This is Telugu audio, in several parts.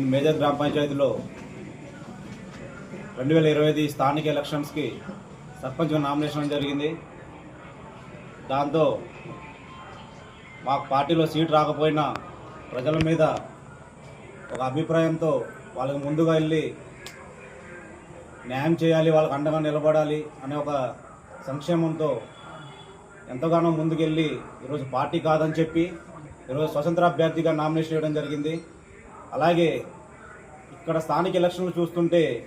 నేను మేజర్ గ్రామ పంచాయతీలో రెండు వేల ఇరవై ఐదు స్థానిక ఎలక్షన్స్కి సర్పంచ్గా నామినేషన్ జరిగింది. దాంతో మాకు పార్టీలో సీట్ రాకపోయినా ప్రజల మీద ఒక అభిప్రాయంతో వాళ్ళకి ముందుగా వెళ్ళి న్యాయం చేయాలి వాళ్ళకి అండగా నిలబడాలి అనే ఒక సంక్షేమంతో ఎంతగానో ముందుకెళ్ళి ఈరోజు పార్టీ కాదని చెప్పి ఈరోజు స్వతంత్ర అభ్యర్థిగా నామినేషన్ చేయడం జరిగింది. అలాగే ఇక్కడ స్థానిక ఎలక్షన్లు చూస్తుంటే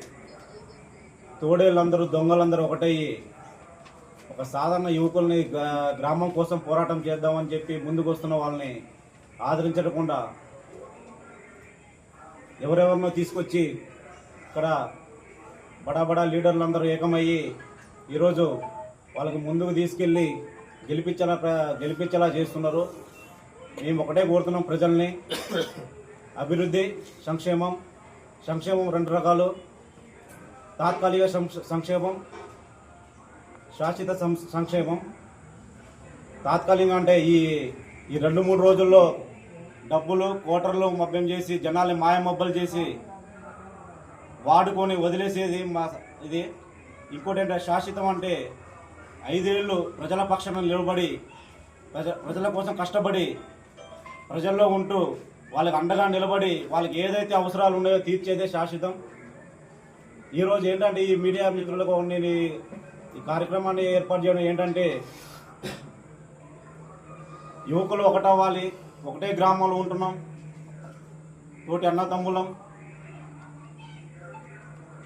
తోడేళ్ళందరూ దొంగలందరూ ఒకటయ్యి ఒక సాధారణ యువకుల్ని గ్రామం కోసం పోరాటం చేద్దామని చెప్పి ముందుకు వస్తున్న వాళ్ళని ఆదరించకుండా ఎవరెవరినో తీసుకొచ్చి ఇక్కడ బడా బడా లీడర్లు అందరూ ఏకమయ్యి ఈరోజు వాళ్ళకి ముందుకు తీసుకెళ్ళి గెలిపించేలా ప్ర- గెలిపించేలా చేస్తున్నారు. మేము ఒకటే కోరుతున్నాం ప్రజల్ని. అభివృద్ధి సంక్షేమం సంక్షేమం రెండు రకాలు. తాత్కాలిక సంక్షేమం శాశ్వత సం- సంక్షేమం. తాత్కాలికంగా అంటే ఈ ఈ రెండు మూడు రోజుల్లో డబ్బులు కోటర్లు మభ్యం చేసి జనాల్ని మాయమబ్బలు చేసి వాడుకొని వదిలేసేది మా ఇది. ఇంకోటి ఏంటంటే శాశ్వతం అంటే ఐదేళ్ళు ప్రజల పక్షాన నిలబడి ప్రజ ప్రజల కోసం కష్టపడి ప్రజల్లో ఉంటూ వాళ్ళకి అండగా నిలబడి వాళ్ళకి ఏదైతే అవసరాలు ఉన్నాయో తీర్చేదే శాశ్వతం. ఈరోజు ఏంటంటే ఈ మీడియా మిత్రులకు నేను ఈ- కార్యక్రమాన్ని ఏర్పాటు చేయడం ఏంటంటే యువకులు ఒకటవ్వాలి ఒకటే గ్రామంలో ఉంటున్నాం తోటి అన్నతమ్ములం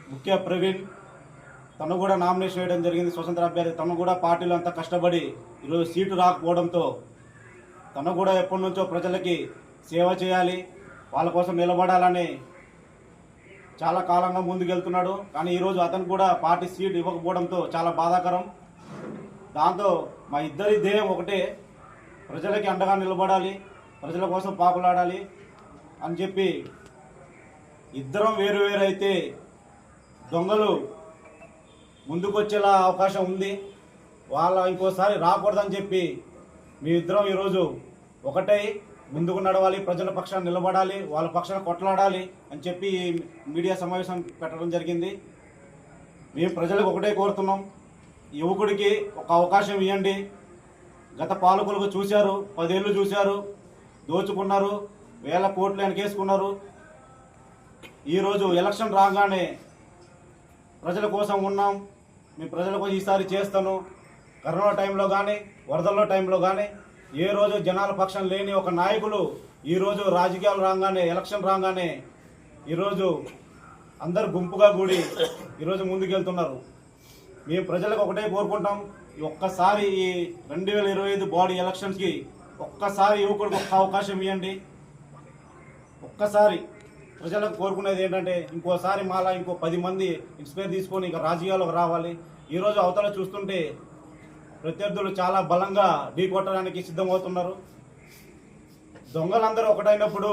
ముఖ్య ప్రవీణ్ తను కూడా నామినేషన్ వేయడం జరిగింది స్వతంత్ర అభ్యర్థి తను కూడా పార్టీలో అంతా కష్టపడి ఈరోజు సీటు రాకపోవడంతో తను కూడా ఎప్పటి నుంచో ప్రజలకి సేవ చేయాలి. వాళ్ళ కోసం నిలబడాలని చాలా కాలంగా ముందుకెళ్తున్నాడు. కానీ ఈరోజు అతను కూడా పార్టీ సీట్ ఇవ్వకపోవడంతో చాలా బాధాకరం. దాంతో మా ఇద్దరి ధ్యేయం ఒకటే ప్రజలకి అండగా నిలబడాలి ప్రజల కోసం పాకులాడాలి అని చెప్పి ఇద్దరం వేరు వేరు అయితే దొంగలు ముందుకొచ్చేలా అవకాశం ఉంది. వాళ్ళ ఇంకోసారి రాకూడదని చెప్పి మీ ఇద్దరం ఈరోజు ఒకటై ముందుకు నడవాలి ప్రజల పక్షాన నిలబడాలి వాళ్ళ పక్షాన కొట్లాడాలి అని చెప్పి మీడియా సమావేశం పెట్టడం జరిగింది. మేము ప్రజలకు ఒకటే కోరుతున్నాం యువకుడికి ఒక అవకాశం ఇవ్వండి. గత పాలకులకు చూశారు పదేళ్ళు చూశారు దోచుకున్నారు వేల కోట్లు వెనకేసుకున్నారు. ఈరోజు ఎలక్షన్ రాగానే ప్రజల కోసం ఉన్నాం మేము ప్రజల కోసం ఈసారి చేస్తాను. కరోనా టైంలో కానీ వరదల్లో టైంలో కానీ ఏ రోజు జనాల పక్షం లేని ఒక నాయకులు ఈరోజు రాజకీయాలు రాగానే ఎలక్షన్ రాగానే ఈరోజు అందరు గుంపుగా కూడి ఈరోజు ముందుకెళ్తున్నారు. మేము ప్రజలకు ఒకటే కోరుకుంటాం ఒక్కసారి ఈ రెండు వేల ఇరవై ఐదు బాడీ ఎలక్షన్స్కి ఒక్కసారి యువకుడికి ఒక్క అవకాశం ఇవ్వండి. ఒక్కసారి ప్రజలకు కోరుకునేది ఏంటంటే ఇంకోసారి మాలా ఇంకో పది మంది ఇన్స్పైర్ తీసుకొని ఇక రాజకీయాలకు రావాలి. ఈరోజు అవతల చూస్తుంటే ప్రత్యర్థులు చాలా బలంగా ఢీ కొట్టడానికి సిద్ధమవుతున్నారు. దొంగలందరూ ఒకటైనప్పుడు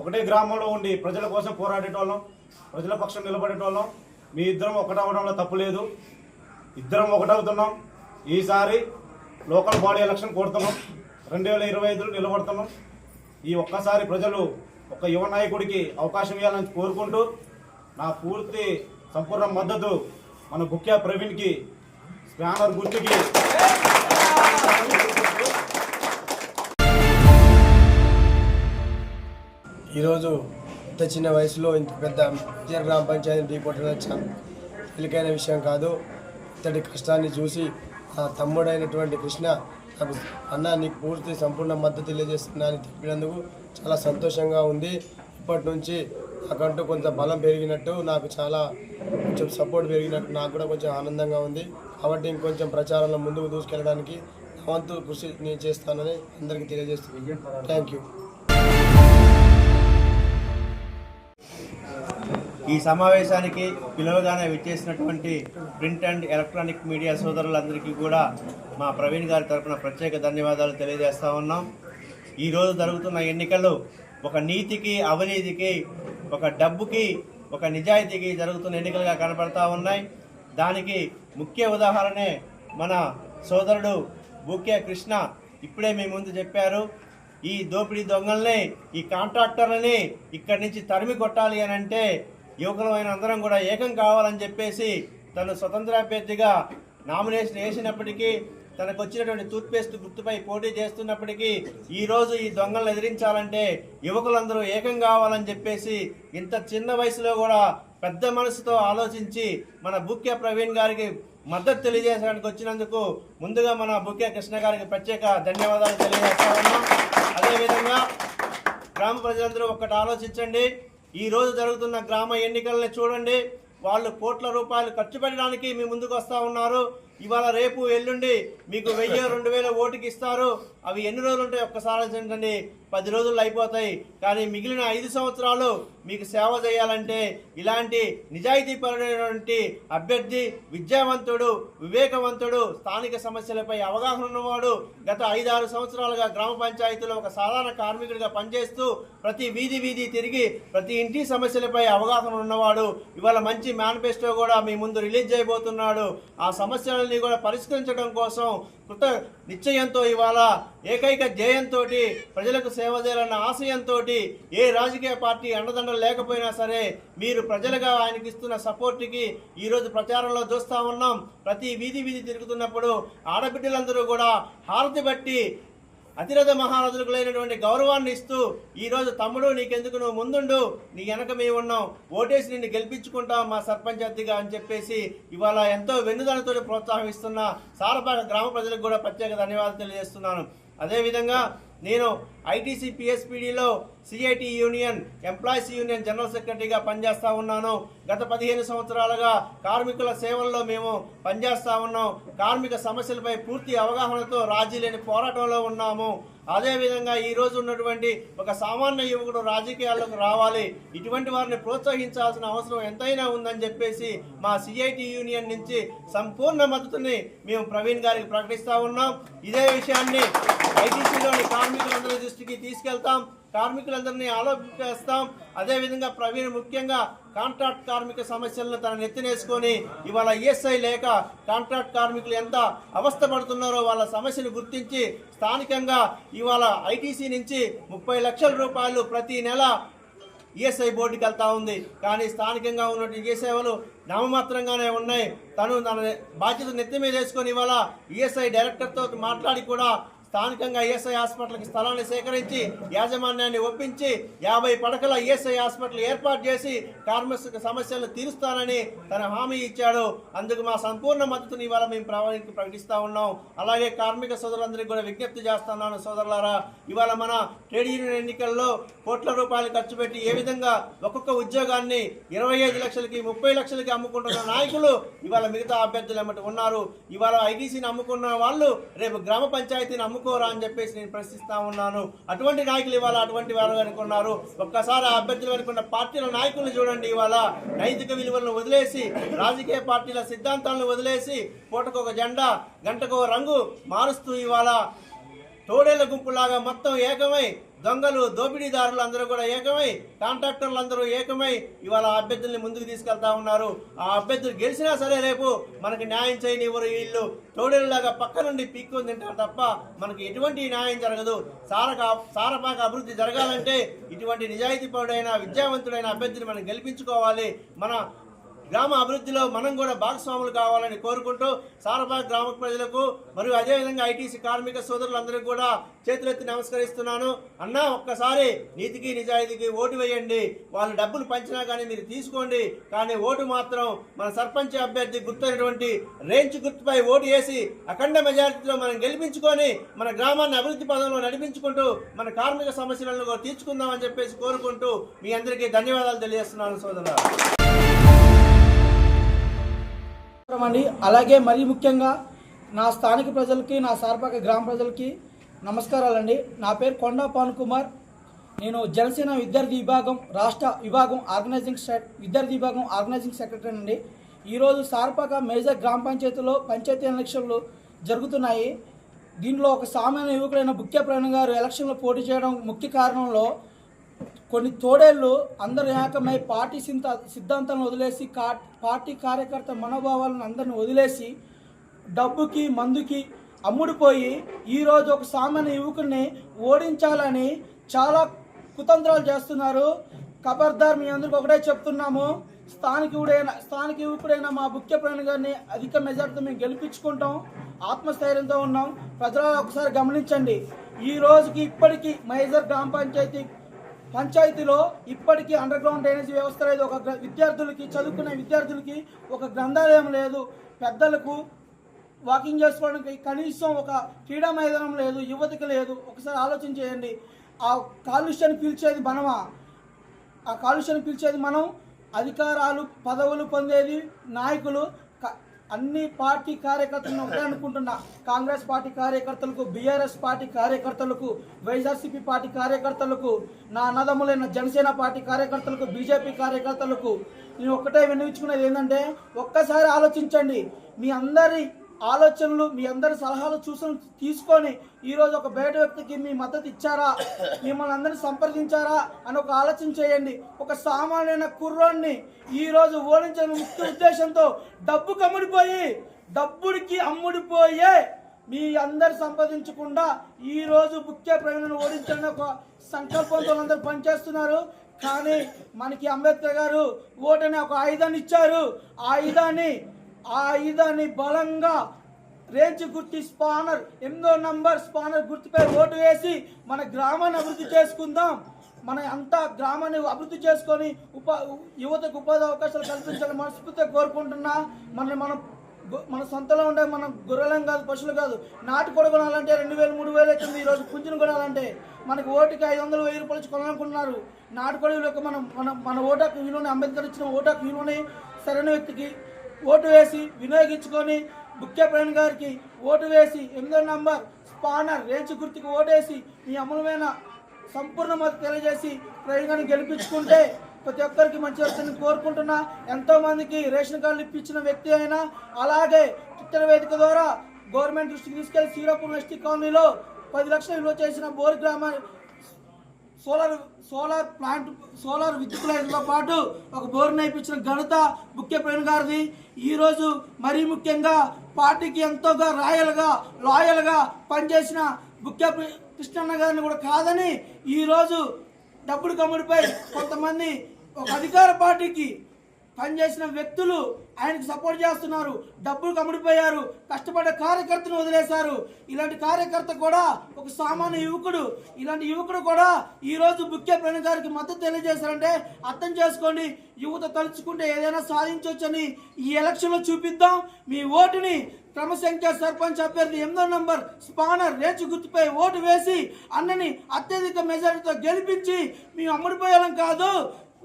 ఒకటే గ్రామంలో ఉండి ప్రజల కోసం పోరాడేటోళ్ళం ప్రజల పక్షం నిలబడేటోళ్ళం. మీ ఇద్దరం ఒకటవడంలో తప్పు లేదు. ఇద్దరం ఒకటవుతున్నాం. ఈసారి లోకల్ బాడీ ఎలక్షన్ కోరుతున్నాం. రెండు వేల ఇరవై ఐదులో నిలబడుతున్నాం. ఈ ఒక్కసారి ప్రజలు ఒక యువ నాయకుడికి అవకాశం ఇవ్వాలని కోరుకుంటూ నా పూర్తి సంపూర్ణ మద్దతు మన ముఖ్య ప్రవీణ్కి స్పానర్ గుర్తుకి. ఈరోజు ఇంత చిన్న వయసులో ఇంత పెద్ద విజయ గ్రామ పంచాయతీ ఢీకొట్టడం వచ్చాం తేలికైన విషయం కాదు. ఇతడి కష్టాన్ని చూసి నా తమ్ముడైనటువంటి కృష్ణ నాకు అన్న నీకు పూర్తి సంపూర్ణ మద్దతు తెలియజేస్తున్నా అని చెప్పినందుకు చాలా సంతోషంగా ఉంది. అప్పటి నుంచి నాకంటూ కొంత బలం పెరిగినట్టు నాకు చాలా కొంచెం సపోర్ట్ పెరిగినట్టు నాకు కూడా కొంచెం ఆనందంగా ఉంది. కాబట్టి ఇంకొంచెం ప్రచారంలో ముందుకు దూసుకెళ్ళడానికి నా వంతు కృషి నేను చేస్తానని అందరికీ తెలియజేస్తున్నాను. థ్యాంక్ యూ ఈ సమావేశానికి పిలువగానే విచ్చేసినటువంటి ప్రింట్ అండ్ ఎలక్ట్రానిక్ మీడియా సోదరులందరికీ కూడా మా ప్రవీణ్ గారి తరఫున ప్రత్యేక ధన్యవాదాలు తెలియజేస్తా ఉన్నాం. ఈరోజు జరుగుతున్న ఎన్నికలు ఒక నీతికి అవినీతికి ఒక డబ్బుకి ఒక నిజాయితీకి జరుగుతున్న ఎన్నికలుగా కనపడతా ఉన్నాయి. దానికి ముఖ్య ఉదాహరణే మన సోదరుడు బుకే కృష్ణ. ఇప్పుడే మీ ముందు చెప్పారు ఈ దోపిడీ దొంగల్ని ఈ కాంట్రాక్టర్లని ఇక్కడి నుంచి తరిమి కొట్టాలి అని అంటే యువకులమైన అందరం కూడా ఏకం కావాలని చెప్పేసి తను స్వతంత్ర అభ్యర్థిగా నామినేషన్ వేసినప్పటికీ తనకు వచ్చినటువంటి టూత్పేస్ట్ గుర్తుపై పోటీ చేస్తున్నప్పటికీ ఈరోజు ఈ దొంగలను ఎదిరించాలంటే యువకులందరూ ఏకం కావాలని చెప్పేసి ఇంత చిన్న వయసులో కూడా పెద్ద మనసుతో ఆలోచించి మన బుక్య ప్రవీణ్ గారికి మద్దతు తెలియజేయడానికి వచ్చినందుకు ముందుగా మన బుక్య కృష్ణ గారికి ప్రత్యేక ధన్యవాదాలు తెలియజేస్తా ఉన్నాం అదేవిధంగా గ్రామ ప్రజలందరూ ఒక్కటి ఆలోచించండి. ఈ రోజు జరుగుతున్న గ్రామ ఎన్నికల్ని చూడండి. వాళ్ళు కోట్ల రూపాయలు ఖర్చు పెట్టడానికి మీ ముందుకు వస్తూ ఉన్నారు. ఇవాళ రేపు ఎల్లుండి మీకు వెయ్యి రెండు వేల ఓటుకి ఇస్తారు. అవి ఎన్ని రోజులు ఉంటాయి? ఒక్కసారి ఆలోచించండి. పది రోజులు అయిపోతాయి. కానీ మిగిలిన ఐదు సంవత్సరాలు మీకు సేవ చేయాలంటే ఇలాంటి నిజాయితీపరమైనటువంటి అభ్యర్థి విద్యావంతుడు వివేకవంతుడు స్థానిక సమస్యలపై అవగాహన ఉన్నవాడు గత ఐదారు సంవత్సరాలుగా గ్రామ పంచాయతీలో ఒక సాధారణ కార్మికుడిగా పనిచేస్తూ ప్రతి వీధి వీధి తిరిగి ప్రతి ఇంటి సమస్యలపై అవగాహన ఉన్నవాడు. ఇవాళ మంచి మేనిఫెస్టో కూడా మీ ముందు రిలీజ్ చేయబోతున్నాడు. ఆ సమస్యలను కూడా పరిష్కరించడం కోసం కృత నిశ్చయంతో ఇవాళ ఏకైక ధ్యేయంతో ప్రజలకు సేవ చేయాలన్న ఆశయంతో ఏ రాజకీయ పార్టీ అండదండలు లేకపోయినా సరే మీరు ప్రజలుగా ఆయనకి ఇస్తున్న సపోర్ట్కి ఈరోజు ప్రచారంలో చూస్తూ ఉన్నాం. ప్రతి వీధి వీధి తిరుగుతున్నప్పుడు ఆడబిడ్డలందరూ కూడా హారతి బట్టి అతిరథ మహారథులకులైనటువంటి గౌరవాన్ని ఇస్తూ ఈరోజు తమ్ముడు నీకెందుకు నువ్వు ముందుండు? నీ వెనక మేము ఉన్నాం. ఓటేసి నిన్ను గెలిపించుకుంటాం మా సర్పంచ్ అతిగా అని చెప్పేసి ఇవాళ ఎంతో వెన్నుదలతో ప్రోత్సాహం ఇస్తున్న సారపాక గ్రామ ప్రజలకు కూడా ప్రత్యేక ధన్యవాదాలు తెలియజేస్తున్నాను. అదేవిధంగా నేను ITC పిఎస్పీడీలో CIT union employees union general సెక్రటరీగా పనిచేస్తా ఉన్నాను. గత పదిహేను సంవత్సరాలుగా కార్మికుల సేవల్లో మేము పనిచేస్తా ఉన్నాం. కార్మిక సమస్యలపై పూర్తి అవగాహనతో రాజీ లేని పోరాటంలో ఉన్నాము. అదేవిధంగా ఈరోజు ఉన్నటువంటి ఒక సామాన్య యువకుడు రాజకీయాల్లోకి రావాలి. ఇటువంటి వారిని ప్రోత్సహించాల్సిన అవసరం ఎంతైనా ఉందని చెప్పేసి మా సిఐటి యూనియన్ నుంచి సంపూర్ణ మద్దతుని మేము ప్రవీణ్ గారికి ప్రకటిస్తూ ఉన్నాం. ఇదే విషయాన్ని ఐటీసీలోని కార్మికులందరూ దృష్టికి తీసుకెళ్తాం. కార్మికులందరినీ ఆలోచిస్తాం. అదేవిధంగా ప్రవీణ్ ముఖ్యంగా కాంట్రాక్ట్ కార్మిక సమస్యలను తన నెత్తినేసుకొని ఇవాళ ఈఎస్ఐ లేక కాంట్రాక్ట్ కార్మికులు ఎంత అవస్థపడుతున్నారో వాళ్ళ సమస్యను గుర్తించి స్థానికంగా ఇవాళ ఐటీసీ నుంచి ముప్పై లక్షల రూపాయలు ప్రతి నెల ఈఎస్ఐ బోర్డుకి వెళ్తూ ఉంది. కానీ స్థానికంగా ఉన్నటువంటి ఈ సేవలు నామమాత్రంగానే ఉన్నాయి. తను తన బాధ్యత నెత్తి మీద వేసుకొని ఇవాళ ఈఎస్ఐ డైరెక్టర్తో మాట్లాడి కూడా స్థానికంగా ఈఎస్ఐ హాస్పిటల్కి స్థలాన్ని సేకరించి యాజమాన్యాన్ని ఒప్పించి యాభై పడకల ఈఎస్ఐ హాస్పిటల్ ఏర్పాటు చేసి కార్మిక సమస్యలను తీరుస్తానని తన హామీ ఇచ్చాడు. అందుకు మా సంపూర్ణ మద్దతుని ఇవాళ మేము ప్రామాణిక ప్రకటిస్తూ ఉన్నాం. అలాగే కార్మిక సోదరులందరికీ కూడా విజ్ఞప్తి చేస్తున్నాను సోదరులారా ఇవాళ మన ట్రేడ్ యూనియన్ ఎన్నికల్లో కోట్ల రూపాయలు ఖర్చు పెట్టి ఏ విధంగా ఒక్కొక్క ఉద్యోగాన్ని ఇరవై ఐదు లక్షలకి ముప్పై లక్షలకి అమ్ముకుంటున్న నాయకులు ఇవాళ మిగతా అభ్యర్థులు ఏమంటే ఉన్నారు. ఇవాళ ఐటీసీని అమ్ముకున్న వాళ్ళు రేపు గ్రామ పంచాయతీని కోరా అని చెప్పేసి నేను ప్రశ్నిస్తా ఉన్నాను. అటువంటి నాయకులు ఇవాళ అటువంటి వారు అనుకున్నారు ఒక్కసారి ఆ అభ్యర్థులు అనుకున్న పార్టీల నాయకులను చూడండి ఇవాళ. నైతిక విలువలను వదిలేసి రాజకీయ పార్టీల సిద్ధాంతాలను వదిలేసి పూటకు ఒక జెండా గంటకు రంగు మారుస్తూ ఇవాళ తోడేళ్ళ గుంపులాగా మొత్తం ఏకమై దొంగలు దోపిడీదారులు అందరూ కూడా ఏకమై కాంట్రాక్టర్లు అందరూ ఏకమై ఇవాళ అభ్యర్థుల్ని ముందుకు తీసుకెళ్తా ఉన్నారు. ఆ అభ్యర్థులు గెలిచినా సరే రేపు మనకి న్యాయం చేయని ఎవరు వీళ్ళు తోడేళ్ళలాగా పక్క నుండి పీక్కొని తింటారు తప్ప మనకి ఎటువంటి న్యాయం జరగదు. సారక సారపాక అభివృద్ధి జరగాలంటే ఇటువంటి నిజాయితీ పరుడైన విద్యావంతుడైన అభ్యర్థిని మనం గెలిపించుకోవాలి. మన గ్రామ అభివృద్ధిలో మనం కూడా భాగస్వాములు కావాలని కోరుకుంటూ సారబాగ్ గ్రామ ప్రజలకు మరియు అదేవిధంగా ఐటీసీ కార్మిక సోదరులందరికీ కూడా చేతులెత్తి నమస్కరిస్తున్నాను. అన్నా ఒక్కసారి నీతికి నిజాయితీకి ఓటు వేయండి. వాళ్ళు డబ్బులు పంచినా కానీ మీరు తీసుకోండి. కానీ ఓటు మాత్రం మన సర్పంచ్ అభ్యర్థి గుర్తైనటువంటి రేంజ్ గుర్తుపై ఓటు వేసి అఖండ మెజారిటీలో మనం గెలిపించుకొని మన గ్రామాన్ని అభివృద్ధి పదంలో నడిపించుకుంటూ మన కార్మిక సమస్యలను తీర్చుకుందామని చెప్పేసి కోరుకుంటూ మీ అందరికీ ధన్యవాదాలు తెలియజేస్తున్నాను సోదరులారా. అండి. అలాగే మరీ ముఖ్యంగా నా స్థానిక ప్రజలకి నా సార్పాక గ్రామ ప్రజలకి నమస్కారాలండి. నా పేరు కొండా పవన్ కుమార్. నేను జనసేన విద్యార్థి విభాగం రాష్ట్ర విభాగం ఆర్గనైజింగ్ విద్యార్థి విభాగం ఆర్గనైజింగ్ సెక్రటరీ అండి. ఈరోజు సార్పాక మేజర్ గ్రామ పంచాయతీలో పంచాయతీ ఎలక్షన్లు జరుగుతున్నాయి. దీనిలో ఒక సామాన్య యువకుడైన బుక్య ప్రణయ్ గారు ఎలక్షన్లో పోటీ చేయడం ముఖ్య కారణంలో కొన్ని తోడేళ్ళు అందరు ఏకమై పార్టీ సింత సిద్ధాంతాలను వదిలేసి కా పార్టీ కార్యకర్త మనోభావాలను అందరిని వదిలేసి డబ్బుకి మందుకి అమ్ముడుపోయి ఈరోజు ఒక సామాన్య యువకుడిని ఓడించాలని చాలా కుతంత్రాలు చేస్తున్నారు. ఖబర్దార్ మీ అందరికి ఒకటే చెప్తున్నాము. స్థానికుడైన స్థానిక యువకుడైన మా ముఖ్య ప్రాణి గారిని అధిక మెజార్టీతో మేము గెలిపించుకుంటాం. ఆత్మస్థైర్యంతో ఉన్నాం. ప్రజలు ఒకసారి గమనించండి. ఈ రోజుకి ఇప్పటికీ మైజర్ గ్రామ పంచాయతీ పంచాయతీలో ఇప్పటికీ అండర్ గ్రౌండ్ డ్రైనేజ్ వ్యవస్థ లేదు. ఒక విద్యార్థులకి చదువుకునే విద్యార్థులకి ఒక గ్రంథాలయం లేదు. పెద్దలకు వాకింగ్ చేసుకోవడానికి కనీసం ఒక క్రీడా మైదానం లేదు యువతకి లేదు. ఒకసారి ఆలోచన చేయండి. ఆ కాలుష్యాన్ని పీల్చేది మనమా? ఆ కాలుష్యాన్ని పీల్చేది మనం. అధికారాలు పదవులు పొందేది నాయకులు. అన్ని పార్టీ కార్యకర్తలను ఒకటే అనుకుంటున్నా. కాంగ్రెస్ పార్టీ కార్యకర్తలకు బీఆర్ఎస్ పార్టీ కార్యకర్తలకు వైఎస్ఆర్సీపీ పార్టీ కార్యకర్తలకు నా అన్నదమ్ములైన జనసేన పార్టీ కార్యకర్తలకు బీజేపీ కార్యకర్తలకు నేను ఒక్కటే వినిపించుకునేది ఏంటంటే ఒక్కసారి ఆలోచించండి. మీ అందరి ఆలోచనలు మీ అందరి సలహాలు సూచనలు తీసుకొని ఈరోజు ఒక బయట వ్యక్తికి మీ మద్దతు ఇచ్చారా? మిమ్మల్ని అందరిని సంప్రదించారా? అని ఒక ఆలోచన చేయండి. ఒక సామాన్యమైన కుర్రోడిని ఈరోజు ఓడించిన ముఖ్య ఉద్దేశంతో డబ్బు కమ్ముడిపోయి డబ్బుడికి అమ్ముడిపోయే మీ అందరు సంపాదించకుండా ఈరోజు ముఖ్య ప్రవీణను ఓడించాలని ఒక సంకల్పంతో అందరూ పనిచేస్తున్నారు. కానీ మనకి అంబేద్కర్ గారు ఓటని ఒక ఆయుధాన్ని ఇచ్చారు. ఆ ఆయుధాన్ని ఆయుధాన్ని బలంగా రేంజ్ గుర్తి స్పానర్ ఎనిమిదో నంబర్ స్పానర్ గుర్తుపై ఓటు వేసి మన గ్రామాన్ని అభివృద్ధి చేసుకుందాం. మన అంతా గ్రామాన్ని అభివృద్ధి చేసుకొని ఉపా యువతకు ఉపాధి అవకాశాలు కల్పించాలని మనస్ఫూర్తిగా కోరుకుంటున్నా. మన మనం మన సొంతలో ఉండే మనం గొర్రెలం కాదు పశువులు కాదు నాటుకోడి కూడా కొనాలంటే రెండు వేలు మూడు వేలు అవుతుంది ఈరోజు పుంజును కొనాలంటే. మనకి ఓటుకి ఐదు వందలు వెయ్యి రూపాయలు కొనాలనుకుంటున్నారు. నాటుకోడి యొక్క మన మన మన ఓటాకు విలువని అంబేద్కర్ ఇచ్చిన ఓటాకు విలువని సరైన వ్యక్తికి ఓటు వేసి వినియోగించుకొని ముఖ్య ప్రవీణ్ గారికి ఓటు వేసి ఎనిమిదో నంబర్ స్పానర్ రేంజ్ గుర్తుకు ఓటేసి మీ అమలమైన సంపూర్ణ మద్దతు తెలియజేసి ప్రవీణ్ గారిని గెలిపించుకుంటే ప్రతి ఒక్కరికి మంచి వస్తుందని కోరుకుంటున్నా. ఎంతో మందికి రేషన్ కార్డులు ఇప్పించిన వ్యక్తి అయినా అలాగే ట్విట్టర్ వేదిక ద్వారా గవర్నమెంట్ దృష్టికి తీసుకెళ్ళి శ్రీరాపూర్ ఎస్టీ కాలనీలో పది లక్షలు విలువ చేసిన బోర్ గ్రామ సోలార్ సోలార్ ప్లాంట్ సోలార్ విద్యుత్ లైన్తో పాటు ఒక బోర్ నేర్పించిన ఘనత ముఖ్య ప్రవీణ్ గారిది ఈరోజు మరీ ముఖ్యంగా పార్టీకి ఎంతోగా రాయల్గా లాయల్గా పనిచేసిన ముఖ్య కృష్ణన్న గారిని కూడా కాదని ఈరోజు డబ్బుడు కమ్ముడిపై కొంతమంది ఒక అధికార పార్టీకి పనిచేసిన వ్యక్తులు ఆయనకు సపోర్ట్ చేస్తున్నారు. డబ్బులు కమిడిపోయారు కష్టపడే కార్యకర్తను వదిలేశారు. ఇలాంటి కార్యకర్త కూడా ఒక సామాన్య యువకుడు ఇలాంటి యువకుడు కూడా ఈ రోజు ముఖ్య ప్రణ్ గారికి మద్దతు తెలియజేశారంటే అర్థం చేసుకోండి. యువత తలుచుకుంటే ఏదైనా సాధించవచ్చని ఈ ఎలక్షన్లో చూపిద్దాం. మీ ఓటుని క్రమసంఖ్య సర్పంచ్ అభ్యర్థి ఎనిమిదో నంబర్ స్పానర్ రేచు గుర్తుపై ఓటు వేసి అన్నని అత్యధిక మెజారిటీతో గెలిపించి మేము అమ్ముడిపోయేలం కాదు.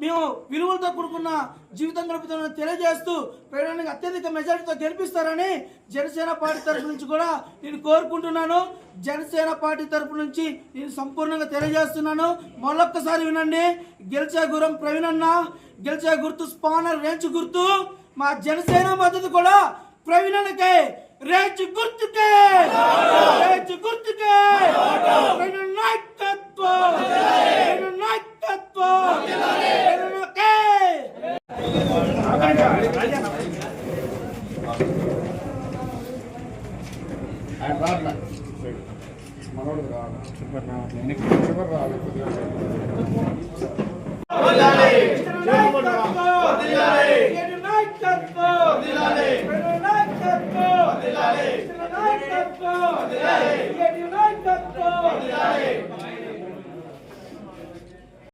మేము విలువలతో కూడుకున్న జీవితం గడుపుతామని తెలియజేస్తూ ప్రయాణానికి అత్యధిక మెజారిటీతో గెలిపిస్తారని జనసేన పార్టీ తరఫు నుంచి కూడా నేను కోరుకుంటున్నాను. జనసేన పార్టీ తరపు నుంచి నేను సంపూర్ణంగా తెలియజేస్తున్నాను. మరొక్కసారి వినండి. గెలిచే గురం ప్రవీణ్ అన్న గెలిచే గుర్తు స్పానర్ రేంజ్ గుర్తు మా జనసేన మద్దతు కూడా ప్రవీణకే రేంజ్ గుర్తుకే. రేంజ్ గుర్తుకే. ప్రవీణ్ నాయకత్వం ప్రవీణ్ నాయకత్వం ప్రవీణకే నాయకత్వం